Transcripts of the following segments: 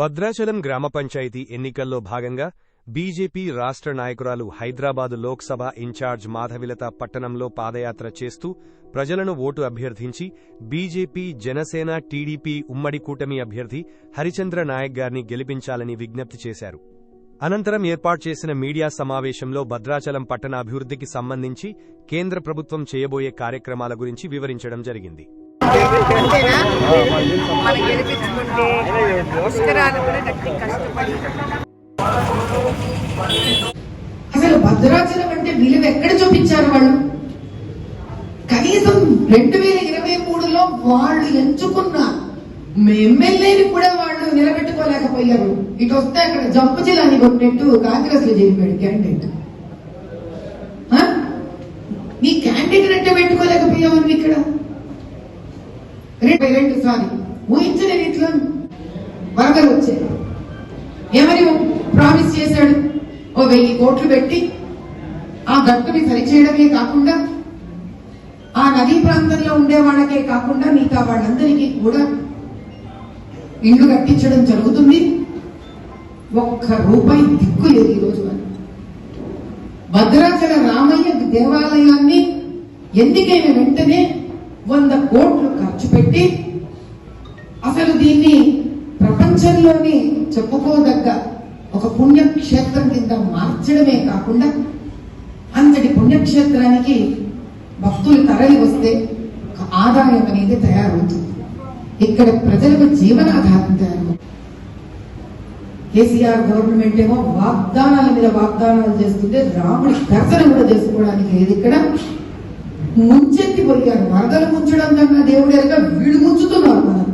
భద్రాచలం గ్రామ పంచాయతీ ఎన్నికల్లో భాగంగా బీజేపీ రాష్ట్ర నాయకురాలు హైదరాబాదు లోక్సభ ఇన్ఛార్జ్ మాధవిలత పట్టణంలో పాదయాత్ర చేస్తూ ప్రజలను ఓటు అభ్యర్థించి బీజేపీ జనసేన టీడీపీ ఉమ్మడి కూటమి అభ్యర్థి హరిచంద్ర నాయక్ గారిని గెలిపించాలని విజ్ఞప్తి చేశారు. అనంతరం ఏర్పాటు చేసిన మీడియా సమావేశంలో భద్రాచలం పట్టణ అభివృద్ధికి సంబంధించి కేంద్ర ప్రభుత్వం చేయబోయే కార్యక్రమాల గురించి వివరించడం జరిగింది. మనం గెలిపించుకుంటే పుష్కరాలు కూడా గట్టి కష్టపడి. అసలు భద్రాచలం అంటే విలువ ఎక్కడ చూపించారు వాళ్ళు? కనీసం రెండు వేల ఇరవై మూడులో వాళ్ళు ఎంచుకున్న ఎమ్మెల్యేని కూడా వాళ్ళు నిలబెట్టుకోలేకపోయారు. ఇటు వస్తే అక్కడ జంపు జిల్లాని కొట్టినట్టు కాంగ్రెస్లో చేరిపోయాడు క్యాండిడేట్? నీ క్యాండిడేట్ అంటే పెట్టుకోలేకపోయావు ఇక్కడ? రెండు రెండు సారి ఊహించలేని ఇట్లా వరదలు వచ్చాయి. ఎవరి ప్రామిస్ చేశాడు? ఓ వెయ్యి కోట్లు పెట్టి ఆ గట్టుని సరిచేయడమే కాకుండా ఆ నదీ ప్రాంతంలో ఉండే వాళ్ళకే కాకుండా మిగతా వాళ్ళందరికీ కూడా ఇల్లు కట్టించడం జరుగుతుంది. ఒక్క రూపాయి దిక్కు లేదు ఈరోజు అని భద్రాచల రామయ్య దేవాలయాన్ని ఎందుకైనా వెంటనే వంద కోట్లు ఖర్చు పెట్టి అసలు దీన్ని ప్రపంచంలోనే చెప్పుకోదగ్గ ఒక పుణ్యక్షేత్రం కింద మార్చడమే కాకుండా అంతటి పుణ్యక్షేత్రానికి భక్తులు తరలి వస్తే ఒక ఆదాయం అనేది తయారవుతుంది. ఇక్కడ ప్రజలకు జీవనాధారం తయారవుతుంది. కేసీఆర్ గవర్నమెంట్ ఏమో వాగ్దానాల మీద వాగ్దానాలు చేస్తుంటే రాముడి దర్శనం కూడా చేసుకోవడానికి లేదు ఇక్కడ. ముంచెత్తిపోయారు వరదలు ముంచడం కన్నా దేవుడు దేవుడేగా వీడు ముంచుతున్నారు మనం.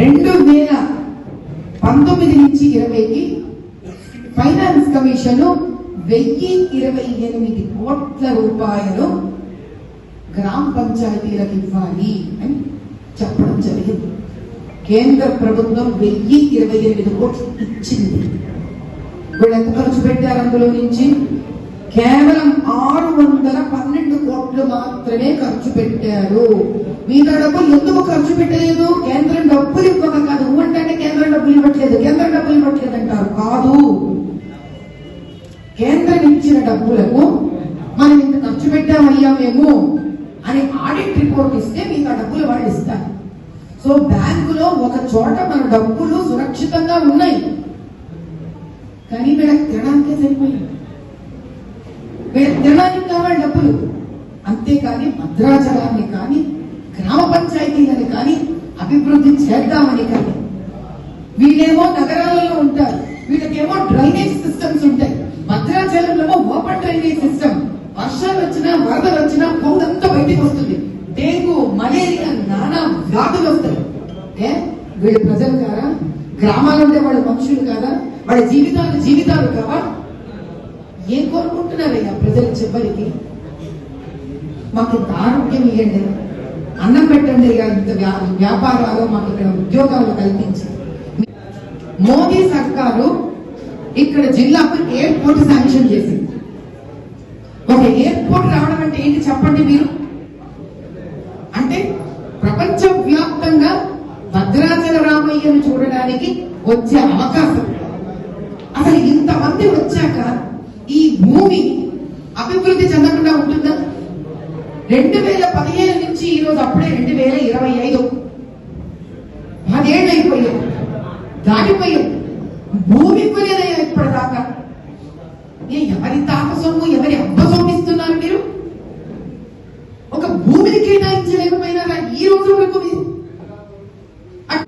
రెండు వేల పంతొమ్మిది నుంచి ఇరవైకి ఫైనాన్స్ కమిషన్ వెయ్యి ఇరవై ఎనిమిది కోట్ల రూపాయలు గ్రామ పంచాయతీలకు ఇవ్వాలి అని చెప్పడం జరిగింది. కేంద్ర ప్రభుత్వం వెయ్యి ఇరవై ఎనిమిది కోట్లు ఇచ్చింది. వీళ్ళు ఎంత ఖర్చు పెట్టారు అందులో నుంచి? కేవలం ఆరు వందల పన్నెండు కోట్లు మాత్రమే ఖర్చు పెట్టారు. మిగతా డబ్బులు ఎందుకు ఖర్చు పెట్టలేదు? కేంద్రం డబ్బులు ఇవ్వక కాదు. అంటే కేంద్రం డబ్బులు ఇవ్వట్లేదు. కేంద్రం డబ్బులు ఇవ్వట్లేదు అంటారు. కాదు. కేంద్రం ఇచ్చిన డబ్బులకు మనం ఇంత ఖర్చు పెట్టామయ్యా మేము అని ఆడిట్ రిపోర్ట్ ఇస్తే మిగతా డబ్బులు వాళ్ళు ఇస్తారు? సో బ్యాంకులో ఒక చోట మన డబ్బులు సురక్షితంగా ఉన్నాయి. కానీ వీళ్ళకి తినడానికే సరిపోయింది వీళ్ళకి కావాలి డబ్బులు. అంతేకాని భద్రాచలాన్ని కానీ గ్రామ పంచాయతీలని కానీ అభివృద్ధి చేద్దామని కానీ. వీళ్ళేమో నగరాలలో ఉంటారు. వీళ్ళకేమో డ్రైనేజ్ సిస్టమ్స్ ఉంటాయి. భద్రాచలంలో ఓపెన్ డ్రైనేజ్ సిస్టమ్. వర్షాలు వచ్చినా వరదలు వచ్చినా పొందంతా బయటికి వస్తుంది. డెంగు మలేరియా నానా వ్యాధులు వస్తాయి. ఏ? వీళ్ళు ప్రజలు కారా? గ్రామాలు ఉండే వాళ్ళ మనుషులు కాదా? వాళ్ళ జీవితాలు జీవితాలు కావా? ఏం కోరుకుంటున్నారయ్యా ప్రజలు చివరికి? మాకు ఇంత ఆరోగ్యం ఇవ్వండి. అన్నం పెట్టండి ఇక ఇంత వ్యా- వ్యాపారాలు మాకు ఇక్కడ ఉద్యోగాలు కల్పించి. మోదీ సర్కారు ఇక్కడ జిల్లాకు ఎయిర్పోర్ట్ శాంక్షన్ చేసింది. ఒక ఎయిర్పోర్ట్ రావడం అంటే ఏంటి చెప్పండి మీరు? అంటే ప్రపంచ వ్యాప్తంగా భద్రాచల రామయ్యను చూడడానికి వచ్చే అవకాశం. అసలు ఇంతమంది వచ్చాక ఈ భూమి అభివృద్ధి చెందకుండా ఉంటుందా? రెండు వేల పదిహేను నుంచి ఈ రోజు అప్పుడే రెండు వేల ఇరవై ఐదు. పదేళ్ళు అయిపోయాం. దాటిపోయాం. భూమి కొనేదయ్యా ఇప్పటిదాకా. ఏ ఎవరి తాపసొమ్ము ఎవరి అబ్బసొమ్మిస్తున్నారు ఇస్తున్నారు మీరు? ఒక భూమిని కేటాయించలేకపోయినారా ఈ రోజు వరకు మీరు?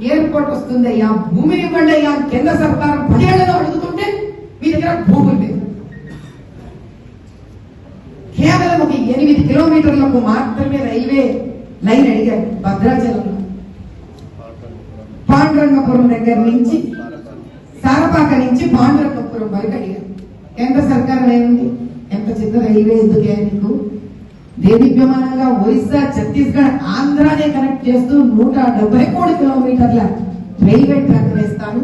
ఎయిర్పోర్ట్ వస్తుందయ్యా భూమిని ఇవ్వండి అయ్యా కేంద్ర సర్కారం పదేళ్ళలో అడుగుతుంటే మీ దగ్గర భూమి లేదు కేవలం ఒక ఎనిమిది కిలోమీటర్లకు మాత్రమే రైల్వే లైన్ అడిగారు భద్రాచలంలో పాండురంగపురం దగ్గర నుంచి సారపాక నుంచి పాండురంగపురం వరకు అడిగారు. కేంద్ర సర్కారం ఏముంది? ఎంత చిన్న రైల్వే ఎందుకే నీకు? దేవిభ్యమానంగా ఒరిస్సా ఛత్తీస్గఢ్ ఆంధ్రానే కనెక్ట్ చేస్తూ నూట డెబ్బై మూడు కిలోమీటర్ల రైల్వే ట్రాక్ వేస్తాను.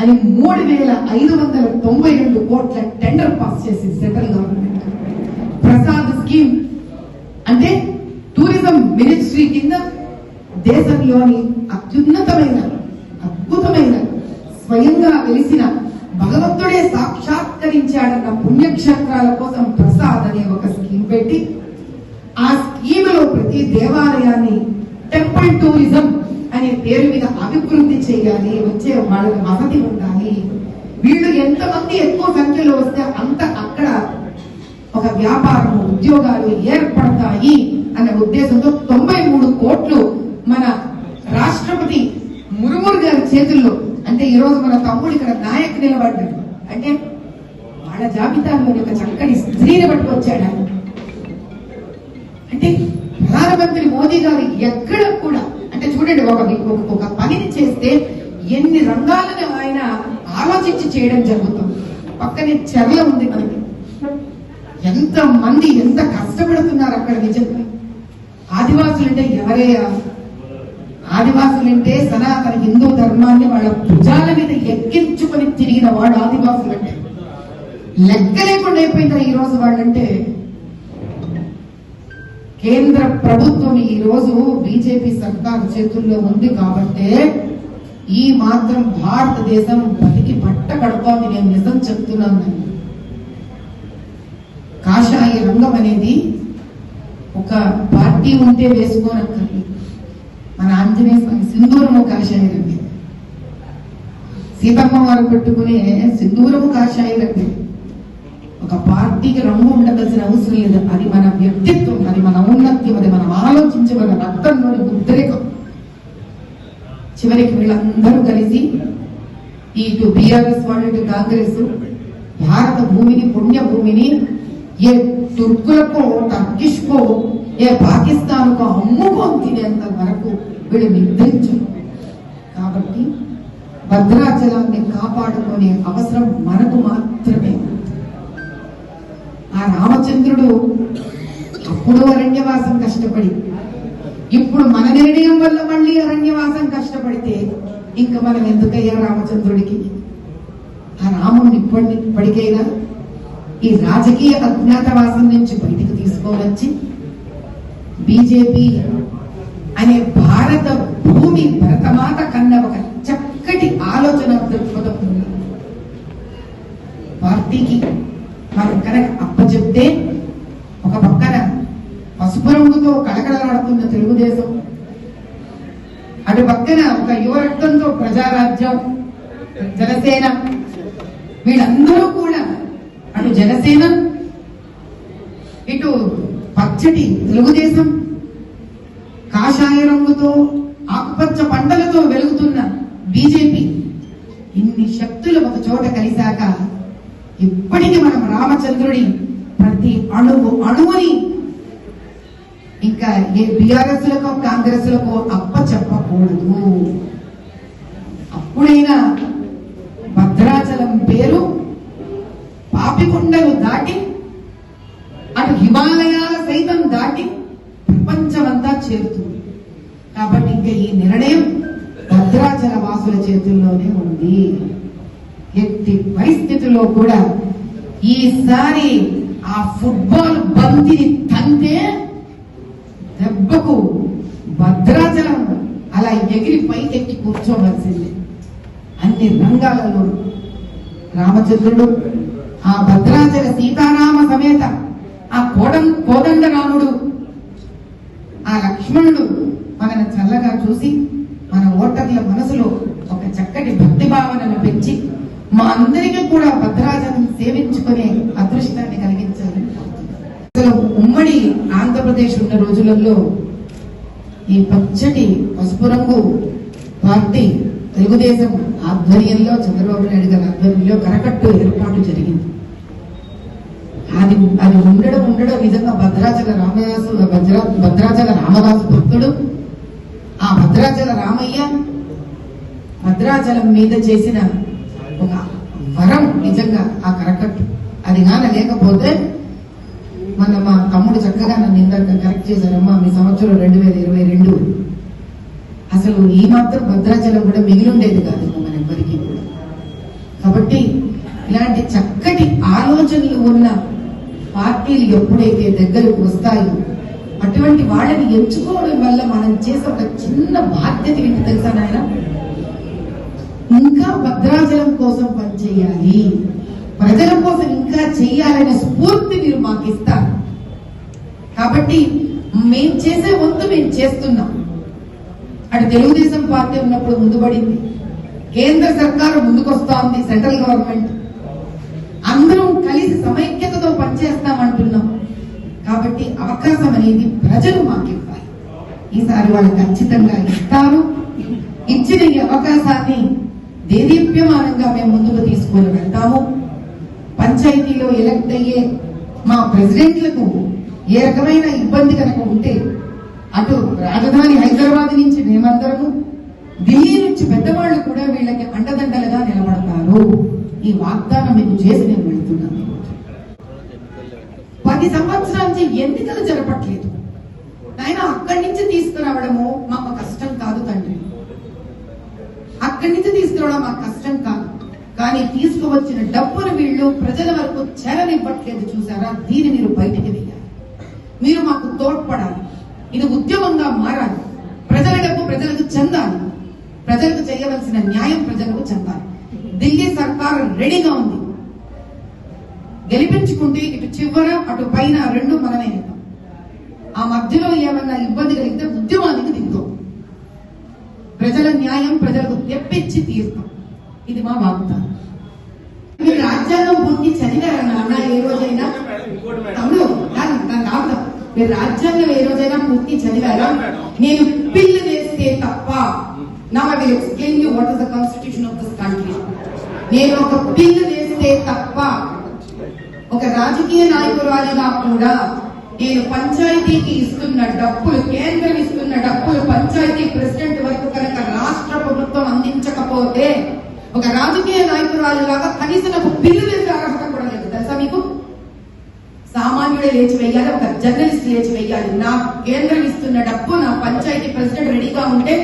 అని మూడు వేల ఐదు వందల తొంభై రెండు కోట్ల టెండర్ పాస్ చేసింది సెంట్రల్ గవర్నమెంట్. స్కీమ్. అంటే టూరిజం మినిస్ట్రీ కింద దేశంలోని అత్యున్నతమైన వెలిసిన భగవంతుడే సాక్షాత్కరించాడన్న పుణ్యక్షేత్రాల కోసం ప్రసాద్ అనే ఒక స్కీమ్ పెట్టి ఆ స్కీములో ప్రతి దేవాలయాన్ని టెంపుల్ టూరిజం అనే పేరు మీద అభివృద్ధి చేయాలి వచ్చే వాళ్ళకి వసతి ఉండాలి. వీళ్ళు ఎంతమంది ఎక్కువ సంఖ్యలో వస్తే అంత అక్కడ ఒక వ్యాపారము ఉద్యోగాలు ఏర్పడతాయి అనే ఉద్దేశంతో తొంభై మూడు కోట్లు మన రాష్ట్రపతి మురుమురు గారి చేతుల్లో అంటే ఈ రోజు మన తమ్ముడు ఇక్కడ నాయకు నిలబడ్డాడు. అంటే వాళ్ళ జాబితాలోని ఒక చక్కని స్త్రీని పట్టుకొచ్చాడు ఆయన. అంటే ప్రధానమంత్రి మోదీ గారు ఎక్కడ కూడా అంటే చూడండి ఒక ఒక- ఒక పనిని చేస్తే ఎన్ని రంగాలను ఆయన ఆలోచించి చేయడం జరుగుతుంది. పక్కనే చెర్ల ఉంది మనకి. ఎంత మంది ఎంత కష్టపడుతున్నారు అక్కడ నిజంగా? ఆదివాసులంటే ఎవరయ్యా ఆదివాసులంటే సనాతన హిందూ ధర్మాన్ని వాళ్ళ భుజాల మీద ఎక్కించుకొని తిరిగిన వాడు ఆదివాసులంటే. లెక్క లేకుండా అయిపోయిందా ఈ రోజు వాళ్ళంటే. కేంద్ర ప్రభుత్వం ఈ రోజు బీజేపీ సర్కార్ చేతుల్లో ఉంది కాబట్టే ఈ మాత్రం భారతదేశం బతికి పట్ట కడుతోంది. నేను నిజం చెప్తున్నాను. కాషాయ రంగం అనేది ఒక పార్టీ ఉంటే వేసుకోనక్కర్లేదు. మన ఆంజనేయ స్వామి సింధూరము కాషాయ రంగే. సీతమ్మ వారు పెట్టుకునే సింధూరము కాషాయ రంగే. ఒక పార్టీకి రంగు ఉండవలసిన అవసరం లేదు. అది మన వ్యక్తిత్వం అది మన ఔన్నత్యం అది మనం ఆలోచించే మన రక్తంలోని ఉద్రేకం. చివరికి వీళ్ళందరూ కలిసి ఇటు బీఆర్ఎస్ వాళ్ళు ఇటు కాంగ్రెస్ భారత భూమిని పుణ్య భూమిని ఏ తుర్కులకో టర్కిష్కో ఏ పాకిస్తాన్కో అమ్ముకొని తినేంత వరకు వీళ్ళు నిర్ణయించారు కాబట్టి భద్రాచలాన్ని కాపాడుకునే అవసరం మనకు మాత్రమే. ఆ రామచంద్రుడు అప్పుడు అరణ్యవాసం కష్టపడి ఇప్పుడు మన నిర్ణయం వల్ల మళ్ళీ అరణ్యవాసం కష్టపడితే ఇంకా మనం ఎందుకయ్యా రామచంద్రుడికి? ఆ రాముడిని ఇప్పటి ఇప్పటికైనా ఈ రాజకీయ అజ్ఞాతవాసం నుంచి బయటికి తీసుకోవచ్చి బీజేపీ అనే భారత భూమి భరతమాత కన్నా ఒక చక్కటి ఆలోచన దృక్పథం ఉంది. పార్టీకి మనం కనుక అప్పచెప్తే ఒక పక్కన పసుపు రంగుతో కళకళలాడుతున్న తెలుగుదేశం అటు పక్కన ఒక యువరక్తంతో ప్రజారాజ్యం జనసేన వీళ్ళందరూ కూడా అటు జనసేన ఇటు పచ్చటి తెలుగుదేశం కాషాయ రంగుతో ఆకుపచ్చ పంటలతో వెలుగుతున్న బీజేపీ ఇన్ని శక్తులు ఒక చోట కలిశాక ఇప్పటికీ మనం రామచంద్రుడి ప్రతి అణువు అణువుని ఇంకా ఏ బీఆర్ఎస్ లకో కాంగ్రెస్లకు అప్ప చెప్పకూడదు. అప్పుడైనా భద్రాచలం పేరు పాపికొండలు దాటి అటు హిమాలయాల సైతం దాటి ప్రపంచమంతా చేరుతుంది. కాబట్టి ఇంకా ఈ నిర్ణయం భద్రాచల వాసుల చేతుల్లోనే ఉంది. ఎట్టి పరిస్థితుల్లో కూడా ఈసారి ఆ ఫుట్బాల్ బంతిని తంతే దెబ్బకు భద్రాచలం అలా ఎగిరి పైకెక్కి కూర్చోవలసింది. అన్ని రంగాలలో రామచంద్రుడు ఆ భద్రాచల సీతారామ సమేత ఆ కోడం కోదండ రాముడు ఆ లక్ష్మణుడు మనను చల్లగా చూసి మన ఓటర్ల మనసులో ఒక చక్కటి భక్తి భావనను పెంచి మా అందరికీ కూడా భద్రాచలం సేవించుకునే అదృష్టాన్ని కలిగించాలి అసలు ఉమ్మడి ఆంధ్రప్రదేశ్ ఉన్న రోజులలో ఈ పచ్చటి పసుపు రంగు పార్టీ తెలుగుదేశం ఆధ్వర్యంలో చంద్రబాబు నాయుడు గారి ఆధ్వర్యంలో కరకట్టు ఏర్పాటు జరిగింది. అది అది ఉండడం ఉండడం నిజంగా భద్రాచల రామదాసు భద్రా భద్రాచల రామదాసు భక్తుడు ఆ భద్రాచల రామయ్య భద్రాచలం మీద చేసిన ఒక వరం నిజంగా ఆ కరకట్టు. అది గాన లేకపోతే మన మా తమ్ముడు చక్కగా నన్ను ఇందాక కరెక్ట్ చేశారమ్మా మీ సంవత్సరం రెండు వేల ఇరవై రెండు. అసలు ఈ మాత్రం భద్రాచలం కూడా మిగిలిండేది కాదు. అందరికీ కూడా. కాబట్టి ఇలాంటి చక్కటి ఆలోచనలు ఉన్న పార్టీలు ఎప్పుడైతే దగ్గరకు వస్తాయో అటువంటి వాళ్ళని ఎంచుకోవడం వల్ల మనం చేసే ఒక చిన్న బాధ్యత ఏంటి తెలుసా నాయన? ఇంకా భద్రాచలం కోసం పనిచేయాలి. ప్రజల కోసం ఇంకా చేయాలనే స్ఫూర్తి మీరు మాకు ఇస్తారు. కాబట్టి మేం చేసే వంతు మేము చేస్తున్నాం. అటు తెలుగుదేశం పార్టీ ఉన్నప్పుడు ముందుపడింది కేంద్ర సర్కారు ముందుకొస్తా ఉంది సెంట్రల్ గవర్నమెంట్. అందరం కలిసి సమైక్యతతో పనిచేస్తామంటున్నాం. కాబట్టి అవకాశం అనేది ప్రజలు మాకు ఇవ్వాలి ఈసారి వాళ్ళు ఖచ్చితంగా ఇస్తారు. ఇచ్చిన ఈ అవకాశాన్ని దేదీప్యమానంగా మేము ముందుకు తీసుకొని వెళ్తాము. పంచాయతీలో ఎలక్ట్ అయ్యే మా ప్రెసిడెంట్లకు ఏ రకమైన ఇబ్బంది కనుక ఉంటే అటు రాజధాని హైదరాబాద్ నుంచి మేమందరము ఢిల్లీ నుంచి పెద్దవాళ్ళు కూడా వీళ్ళకి అండదండలుగా నిలబడతారు. ఈ వాగ్దానం మీకు చేసి నేను వెళుతున్నాను పది సంవత్సరాల నుంచి ఎన్నికలు జరపట్లేదు. ఆయన అక్కడి నుంచి తీసుకురావడము మాకు కష్టం కాదు తండ్రి. అక్కడి నుంచి తీసుకురావడం మాకు కష్టం కాదు. కానీ తీసుకువచ్చిన డబ్బును వీళ్ళు ప్రజల వరకు చేరనివ్వట్లేదు చూసారా? దీన్ని మీరు బయటికి వెయ్యాలి మీరు మాకు తోడ్పడాలి. ఇది ఉద్యమంగా మారాలి. ప్రజల డబ్బు ప్రజలకు చెందాలి. ప్రజలకు చేయవలసిన న్యాయం ప్రజలకు చెందాలి ఢిల్లీ సర్కార్ రెడీగా ఉంది. గెలిపించుకుంటే ఇటు చివర అటు పైన రెండు మనమే ఆ మధ్యలో ఏమన్నా ఇబ్బంది కలిగితే ఉద్యమానికి దిగుతాం ప్రజల న్యాయం ప్రజలకు తెప్పించి తీరుతాం. ఇది మా వాగ్దానం. మీరు రాజ్యాంగం పూర్తి చదివారా నాన్న? ఏ రోజైనా? కాదు, నన్ను. మీరు రాజ్యాంగం ఏ రోజైనా పూర్తి చదివారా? నేను పిల్లు వేస్తే తప్ప నా will explain you what is the constitution of this country నేను ఒక పిల్లు వేస్తే తప్ప ఒక రాజకీయ నాయకురాలిగా కూడా నేను పంచాయతీకి ఇస్తున్న డబ్బులు కేంద్రం ఇస్తున్న డబ్బులు పంచాయతీ ప్రెసిడెంట్ వరకు కనుక రాష్ట్ర ప్రభుత్వం అందించకపోతే ఒక రాజకీయ నాయకురాలిలాగా కనీసం ఒక బిల్లు వేసే అర్హత కూడా లేదు. తెలుసా మీకు? సామాన్యుడే లేచి వేయాలి ఒక జర్నలిస్ట్ లేచి వేయాలి నా కేంద్రం ఇస్తున్న డబ్బు నా పంచాయతీ ప్రెసిడెంట్ రెడీగా ఉంటే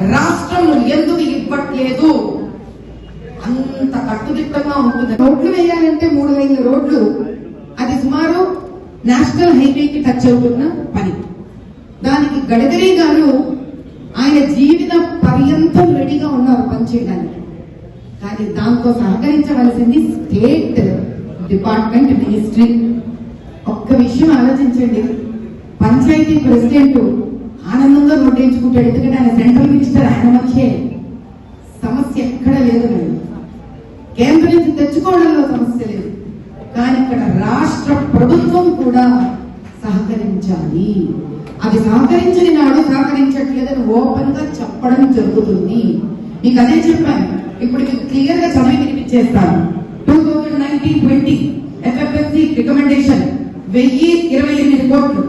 రాష్ట్రం ఎందుకు ఇవ్వట్లేదు? అంత కట్టుదిట్టంగా ఉంటుంది. రోడ్లు వేయాలంటే మూడు వేల రోడ్లు. అది సుమారు నేషనల్ హైవేకి టచ్ అవుతున్న పని. దానికి గడకరీ గారు ఆయన జీవిత పర్యంతం రెడీగా ఉన్నారు పనిచేయడానికి. కానీ దాంతో సహకరించవలసింది స్టేట్ డిపార్ట్మెంట్ మినిస్ట్రీ. ఒక్క విషయం ఆలోచించండి. పంచాయతీ ప్రెసిడెంట్ ఆనందంగా నోటేయించుకుంటాడు. ఎందుకంటే ఆయన సెంట్రల్ మినిస్టర్ ఆయన మధ్యే సమస్య ఎక్కడ లేదు మేడం కేంద్రం నుంచి తెచ్చుకోవడంలో సమస్య లేదు. కానీ ఇక్కడ రాష్ట్ర ప్రభుత్వం కూడా సహకరించాలి. అది సహకరించని నాడు సహకరించట్లేదని ఓపెన్గా చెప్పడం జరుగుతుంది. మీకు అదే చెప్పాను. ఇప్పుడు మీకు క్లియర్గా చదివి వినిపించేస్తాను. Two thousand nineteen twenty FFSC recommendation వెయ్యి ఇరవై ఎనిమిది కోట్లు.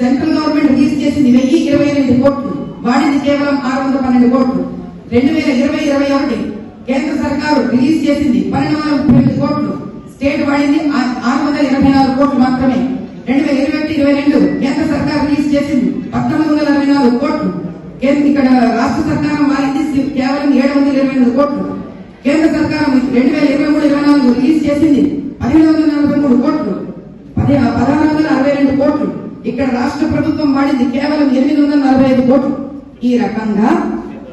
సెంట్రల్ గవర్నమెంట్ చేసింది వెయ్యి ఇరవై ఎనిమిది కోట్లు. వాడింది కేవలం ఆరు వందల పన్నెండు కోట్లు. రెండు వేల ఇరవై ఇరవై ఒకటి కేంద్ర సర్కారు రిలీజ్ చేసింది పన్నెండు వందల ముప్పై ఎనిమిది కోట్లు. స్టేట్ వాడింది ఆరు వందల ఎనభై నాలుగు కోట్లు మాత్రమే. రెండు వేల ఇరవై ఒకటి ఇరవై రెండు కేంద్ర సర్కారు రిలీజ్ చేసింది పంతొమ్మిది వందల అరవై నాలుగు కోట్లు. ఇక్కడ రాష్ట్ర సర్కారం వారింది కేవలం ఏడు వందల ఇరవై ఎనిమిది కోట్లు. కేంద్ర సర్కారం రెండు వేల ఇరవై మూడు ఇరవై నాలుగు రిలీజ్ చేసింది పదిహేడు వందల నలభై మూడు కోట్లు. పది పదహారు వందల అరవై రెండు కోట్లు. ఇక్కడ రాష్ట్ర ప్రభుత్వం వాడింది కేవలం ఎనిమిది వందల నలభై ఐదు కోట్లు. ఈ రకంగా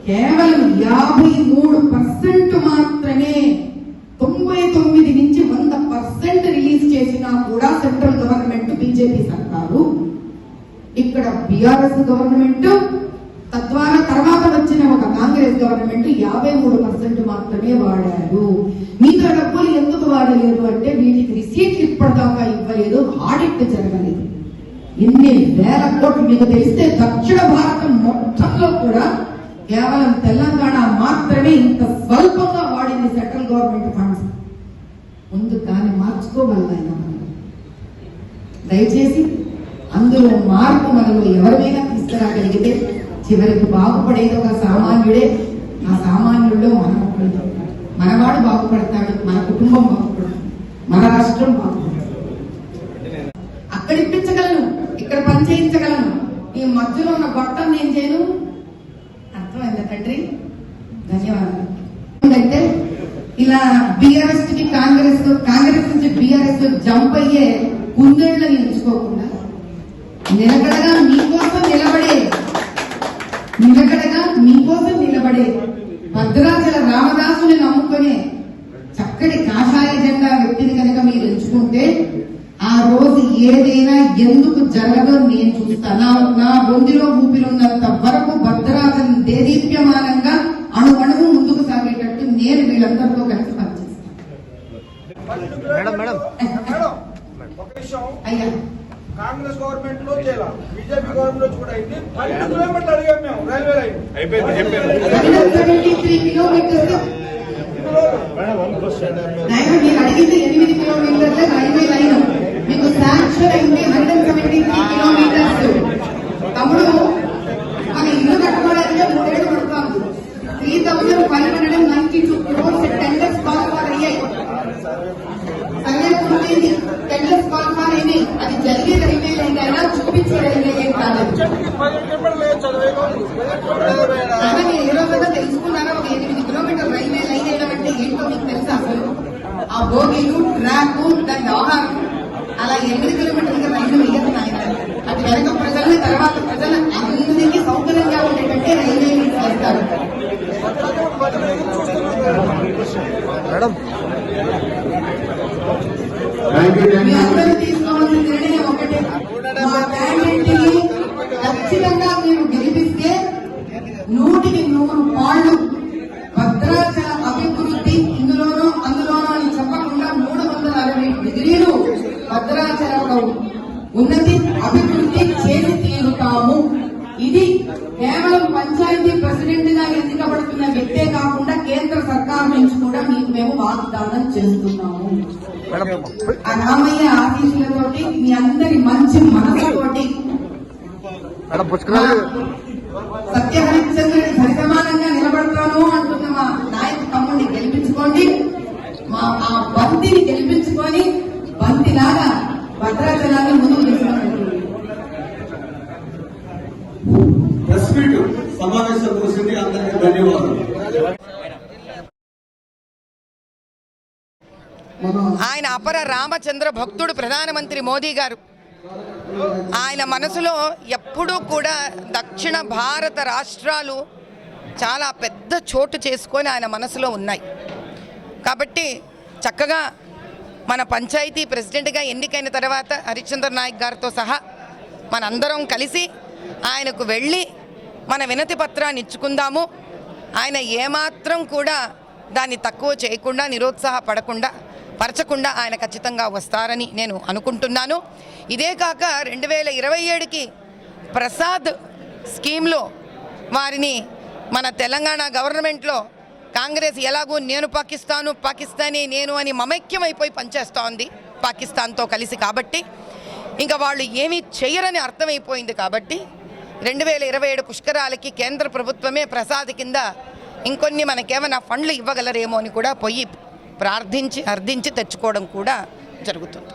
కేవలం యాభై మూడు పర్సెంట్ మాత్రమే తొంభై తొమ్మిది నుంచి వంద పర్సెంట్ రిలీజ్ చేసినా కూడా సెంట్రల్ గవర్నమెంట్ బీజేపీ సర్కారు ఇక్కడ బీఆర్ఎస్ గవర్నమెంట్ తద్వారా తర్వాత వచ్చిన ఒక కాంగ్రెస్ గవర్నమెంట్ యాభై మూడు పర్సెంట్ మాత్రమే వాడారు మిగతా డబ్బులు ఎందుకు వాడలేదు అంటే వీటికి రిసీట్లు ఇప్పటిదాకా ఇవ్వలేదు ఆడిట్ జరగలేదు ఇన్ని వేల కోట్లు మీకు తెలిస్తే దక్షిణ భారతం మొత్తంలో కూడా కేవలం తెలంగాణ మాత్రమే ఇంత స్వల్పంగా వాడింది సెంట్రల్ గవర్నమెంట్ ఫండ్స్. ముందు దాన్ని మార్చుకోగలదాయన దయచేసి అందులో మార్పు మనలో ఎవరిమైనా తీసుకురాగలిగితే చివరికి బాగుపడేది ఒక సామాన్యుడే. ఆ సామాన్యుల్లో మనం మనవాడు బాగుపడతాడు మన కుటుంబం బాగుపడుతుంది మన రాష్ట్రం బాగుపడుతుంది అక్కడ ఇప్పించగలను ఇక్కడ పని చేయించగలను నీ మధ్యలో ఉన్న గొట్టం నేను చేయను. అర్థమైందా తండ్రి? ధన్యవాదాలు. ఏంటంటే ఇలా బీఆర్ఎస్కి కాంగ్రెస్ కాంగ్రెస్ నుంచి బీఆర్ఎస్ జంప్ అయ్యే కుందేళ్ళని ఎంచుకోకుండా నిలకడగా మీకోసం నిలబడే నిలకడగా మీకోసం నిలబడే భద్రాచల రామదాసుని నమ్ముకునే చక్కటి కాషాయ జెండా వ్యక్తిని కనుక మీరు ఎంచుకుంటే ఆ రోజు ఏదైనా ఎందుకు జరగదో నేను చూస్తా. నా నా బొందిలో ఊపిరున్నంత వరకు భద్రాచలం దేదీప్యమానంగా అణువణువు ముందుకు సాగేటట్టు నేను వీళ్ళందరితో కలిసి పనిచేస్తాను. Madam madam. మేడం ఒక విషయం అయ్యా. కాంగ్రెస్ గవర్నమెంట్లో చేయాల? బీజేపీ గవర్నమెంట్లో కూడా అయింది. పన్నెండు కిలోమీటర్లు అడిగాం మేము. Railway line. మీరు అడిగింది ఎనిమిది కిలోమీటర్ల రైల్వే లైన్. మీకు శాంక్షన్ అయింది హండ్రెడ్ సెవెంటీ త్రీ కిలోమీటర్స్. తమ్ముడు మన ఇల్లు కట్టుకోవడానికి మూడేళ్ళు పడుతుంది. Three thousand five hundred and ninety two crores tenders qualify అయ్యాయి సర్వే పూర్తయింది టెండర్స్ క్వాలిఫై అయినాయి అది జరిగే రైల్వే లైన్ అయినా చూపించే రైల్వే లైన్ కాలేదు. అలాగే ఏ రోజైనా తెలుసుకున్నారా? ఒక ఎనిమిది కిలోమీటర్ రైల్వే లైన్ వేయడం అంటే ఏంటో మీకు తెలుసా అసలు? ఆ బోగీలు ట్రాక్ దాని ఆహారం అలా ఎనిమిది కిలోమీటర్ల రైలు నాయన అది వెనక ప్రజల్ని తర్వాత ప్రజల అందరికీ సౌకర్యంగా ఉండేటట్టే రైల్వే వేస్తారు మేడం. మీ అందరూ ఇది కేవలం పంచాయతీ ప్రెసిడెంట్గా ఎన్నికబడుతున్న వ్యక్తే కాకుండా కేంద్ర సర్కార్ నుంచి కూడా మీకు మేము వాగ్దానం చేస్తున్నాము. ఆ రామయ్య ఆశీస్సులతోటి మీ అందరి మంచి మనసుతోటి మేడం పుచ్చుకున్నారు సత్య హరిశ్చంద్రుడి సరిసమానంగా నిలబడతాను అంటున్న మా నాయక తమ్ముడిని గెలిపించుకోండి. మా ఆ బంతిని గెలిపించుకొని బంతిలాగా భద్రాచలాన్ని ముందుకు ధన్యవాదాలు ఆయన అపర రామచంద్ర భక్తుడు ప్రధానమంత్రి మోదీ గారు. ఆయన మనసులో ఎప్పుడూ కూడా దక్షిణ భారత రాష్ట్రాలు చాలా పెద్ద చోటు చేసుకొని ఆయన మనసులో ఉన్నాయి. కాబట్టి చక్కగా మన పంచాయతీ ప్రెసిడెంట్గా ఎన్నికైన తర్వాత హరిశ్చంద్ర నాయక్ గారితో సహా మనందరం కలిసి ఆయనకు వెళ్ళి మన వినతి పత్రాన్ని ఇచ్చుకుందాము. ఆయన ఏమాత్రం కూడా దాన్ని తక్కువ చేయకుండా నిరుత్సాహపడకుండా పరచకుండా ఆయన ఖచ్చితంగా వస్తారని నేను అనుకుంటున్నాను. ఇదే కాక రెండు వేల ఇరవై ఏడుకి ప్రసాద్ స్కీమ్లో వారిని మన తెలంగాణ గవర్నమెంట్లో కాంగ్రెస్ ఎలాగో నేను పాకిస్తాను పాకిస్తానీ నేను అని మమైక్యమైపోయి పనిచేస్తూ ఉంది పాకిస్తాన్తో కలిసి కాబట్టి. ఇంకా వాళ్ళు ఏమీ చెయ్యరని అర్థమైపోయింది కాబట్టి రెండు వేల ఇరవై ఏడు పుష్కరాలకి కేంద్ర ప్రభుత్వమే ప్రసాద్ కింద ఇంకొన్ని మనకేమైనా ఫండ్లు ఇవ్వగలరేమో అని కూడా పోయి ప్రార్థించి అర్థించి తెచ్చుకోవడం కూడా జరుగుతుంది.